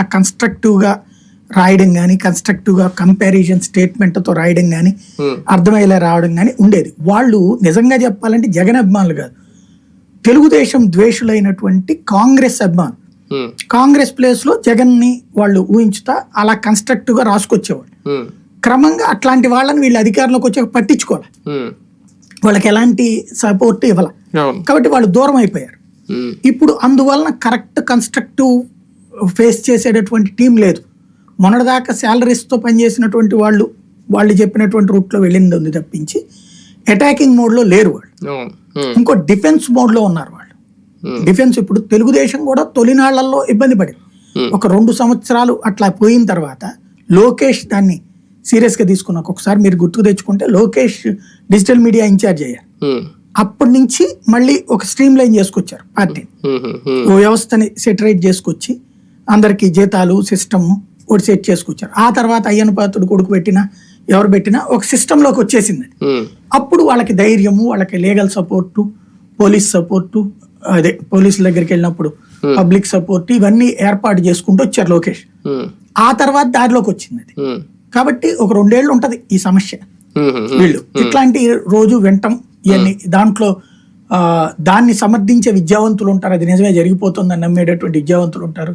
అట్లా కన్స్ట్రక్టివ్గా రాయడం కానీ కన్స్ట్రక్టివ్గా కంపారిజన్ స్టేట్మెంట్తో రాయడం కానీ ఉమ్, అర్థమయ్యేలా రావడం కానీ ఉండేది. వాళ్ళు నిజంగా చెప్పాలంటే జగన్ అభిమానులు కాదు. తెలుగుదేశం ద్వేషులైనటువంటి కాంగ్రెస్ అభిమానులు. ఉమ్, కాంగ్రెస్ ప్లేస్లో జగన్ని వాళ్ళు ఊహించుతా అలా కన్స్ట్రక్టివ్గా రాసుకొచ్చేవాళ్ళు. ఉమ్, క్రమంగా అట్లాంటి వాళ్ళని వీళ్ళు అధికారంలోకి వచ్చాక పట్టించుకోవాలి? వాళ్ళకి ఎలాంటి సపోర్ట్ ఇవ్వాల? కాబట్టి వాళ్ళు దూరం అయిపోయారు. ఇప్పుడు అందువలన కరెక్ట్ కన్స్ట్రక్టివ్ ఫేస్ చేసేటటువంటి టీం లేదు. మొన్నటిదాకా శాలరీస్తో పనిచేసినటువంటి వాళ్ళు వాళ్ళు చెప్పినటువంటి రూట్లో వెళ్ళింది ఉంది తప్పించి అటాకింగ్ మోడ్లో లేరు వాళ్ళు. ఇంకో డిఫెన్స్ మోడ్లో ఉన్నారు వాళ్ళు. డిఫెన్స్ ఇప్పుడు తెలుగుదేశం కూడా తొలినాళ్ళలో ఇబ్బంది పడింది. ఒక రెండు సంవత్సరాలు అట్లా పోయిన తర్వాత లోకేష్ దాన్ని సీరియస్గా తీసుకున్నాక ఒకసారి మీరు గుర్తుకు తెచ్చుకుంటే లోకేష్ డిజిటల్ మీడియా ఇన్ఛార్జ్ అయ్యారు. అప్పటి నుంచి మళ్ళీ ఒక స్ట్రీమ్ లైన్ చేసుకొచ్చారు పార్టీని ఓ వ్యవస్థని సెటరేట్ చేసుకొచ్చి అందరికి జీతాలు సిస్టమ్ ఒకటి సెట్ చేసుకొచ్చారు. ఆ తర్వాత అయ్యన పాత్రుడు కొడుకు పెట్టినా ఎవరు పెట్టినా ఒక సిస్టంలోకి వచ్చేసింది అప్పుడు వాళ్ళకి ధైర్యము వాళ్ళకి లీగల్ సపోర్టు పోలీస్ సపోర్టు అదే పోలీసుల దగ్గరికి వెళ్ళినప్పుడు పబ్లిక్ సపోర్ట్ ఇవన్నీ ఏర్పాటు చేసుకుంటూ వచ్చారు లోకేష్. ఆ తర్వాత దారిలోకి వచ్చింది అది. కాబట్టి ఒక రెండేళ్ళు ఉంటది ఈ సమస్య. వీళ్ళు ఇట్లాంటి రోజు వింటాం ఇవన్నీ దాంట్లో దాన్ని సమర్థించే విద్యావంతులు ఉంటారు. అది నిజమే జరిగిపోతుందని నమ్మేటటువంటి విద్యావంతులు ఉంటారు.